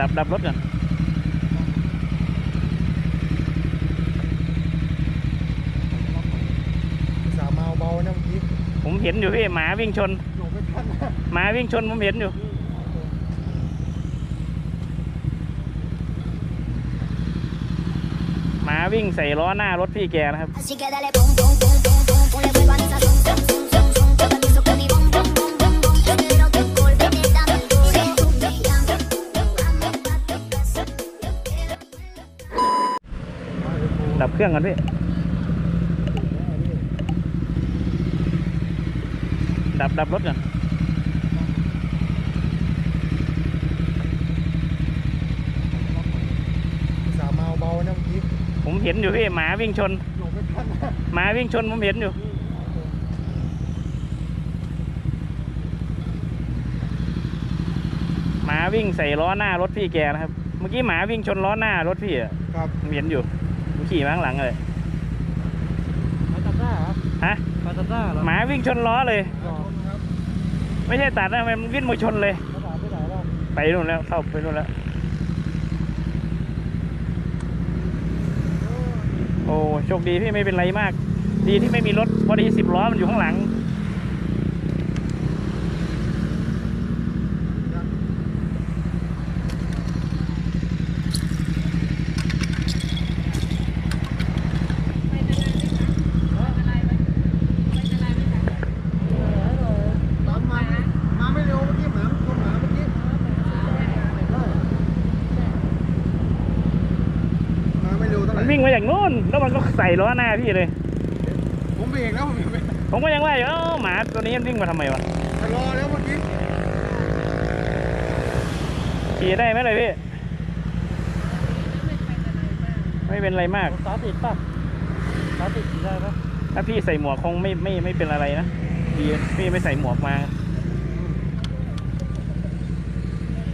ดับดับรถก่อนสาวเมาเบานะเมื่อกี้ผมเห็นอยู่พี่หมาวิ่งชน หลงไปทันนะหมาวิ่งชนผมเห็นอยู่ หมาวิ่งใส่ล้อหน้ารถพี่แกนะครับ Así que dale pum pum pum pum pum ดับเครื่องก่อนพี่ ดับดับรถก่อนสาวเมาเบานะเมื่อกี้ผมเห็นอยู่พี่หมาวิ่งชน หลงไปทันนะหมาวิ่งชนผมเห็นอยู่ หมาวิ่งใส่ล้อหน้ารถพี่แกนะครับ เมื่อกี้หมาวิ่งชนล้อหน้ารถพี่อะครับ ผมเห็นอยู่ ผมขี่มาข้างหลังเลยมาตัดหน้าครับฮะมาตัดหน้าเหรอหมาวิ่งชนล้อเลยครับไม่ใช่ตัดนะมันวิ่งมาชนเลยมาตัดไปไหนแล้วไปนู่นแล้วเข้าไปนู่นแล้ว โอ้โชคดีพี่ไม่เป็นไรมาก ดีที่ไม่มีรถพอดีสิบล้อมันอยู่ข้างหลัง มามามาไม่เร็วเมื่อกี้หมาชนหมาเมื่อกี้มาไม่เร็ วเท่าไหมัร่นวิ่งมาอย่างนู้นแล้วมันก็ใส่ล้อหน้าพี่เลย ผมเบรกแล้วผมเบรกผมก็ยังว่าอยู่เอ้าหมาตัวนี้มันวิ่งมาทำไมวะชะลอแล้วเมื่อกี้ขี่ได้ไหมเลยพี่ ไม่เป็นไรมากสาติดป่ะสาติดขี่ได้ปะถ้าพี่ใส่หมวกคงไม่ไม่ไม่เป็นอะไรนะดีพี่ไม่ใส่หมวกมา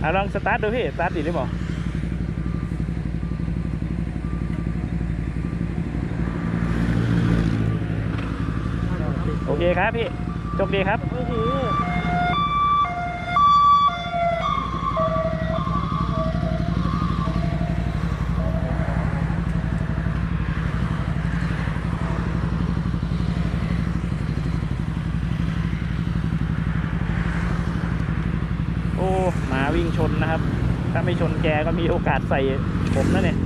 อะลองสตาร์ทดูพี่ สตาร์ทติดหรือเปล่า โอเคครับพี่โชคดีครับโอ้หโอ้หมาวิ่งชนนะครับ ถ้าไม่ชนแกก็มีโอกาสใส่ผมนะเนี่ย